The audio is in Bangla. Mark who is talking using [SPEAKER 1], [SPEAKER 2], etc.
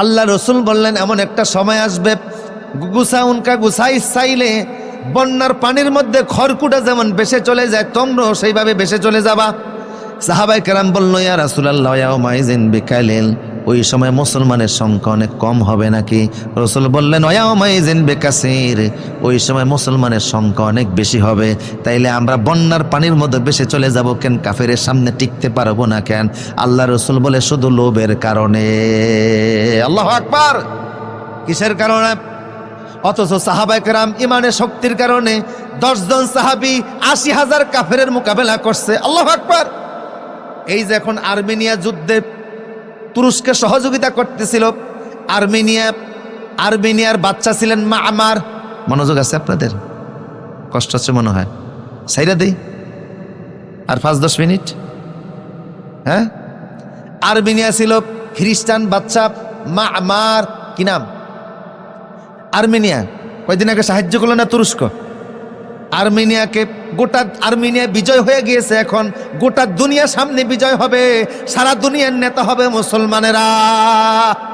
[SPEAKER 1] আল্লাহ রসুল বললেন, এমন একটা সময় আসবে, গুসা উনকা গুসাই চাইলে বন্যার পানির মধ্যে খড়কুটা যেমন বেসে চলে যায়, তোমরাও সেইভাবে বেসে চলে যাবা। সাহাবাই কেরাম বলল, ইয়া রাসুলাল্লাহ মাইজিন বিকাইলেন। ওই সময় মুসলমানের সংখ্যা অনেক কম হবে নাকি? রসুল বললেন ওয়ামাইজিন বেকাসির। ওই সময় মুসলমানের সংখ্যা অনেক বেশি হবে। তাইলে আমরা বন্যার পানির মধ্যে বেশি চলে যাব কেন? কাফেরের সামনে টিকতে পারব না কেন? আল্লাহ রসুল বলে, শুধু লোভের কারণে। আল্লাহ আকবার! কিসের কারণে? অথচ সাহাবাইকেরাম ইমানের শক্তির কারণে দশজন সাহাবি আশি হাজার কাফেরের মোকাবেলা করছে। আল্লাহ আকবার! এই যে এখন আর্মেনিয়া যুদ্ধে তুরস্কে সহযোগিতা করতেছিল। আর্মেনিয়া, আর্মেনিয়ার বাচ্চা ছিলেন মা আমার মনোযোগ আছে আপনাদের? কষ্ট হচ্ছে মনে হয়। সাইরা দেই। আর পাঁচ, দশ মিনিট? হ্যাঁ? আর্মেনিয়া ছিল খ্রিস্টান বাচ্চা মা আমার কি নাম? আর্মেনিয়া। কয়দিন আগে সাহায্য করল না তুরস্ক? আর্মেনিয়াকে গোটা আর্মেনিয়া বিজয় হয়ে গিয়েছে এখন। গোটা দুনিয়া সামনে বিজয় হবে, সারা দুনিয়ার নেতা হবে মুসলমানেরা।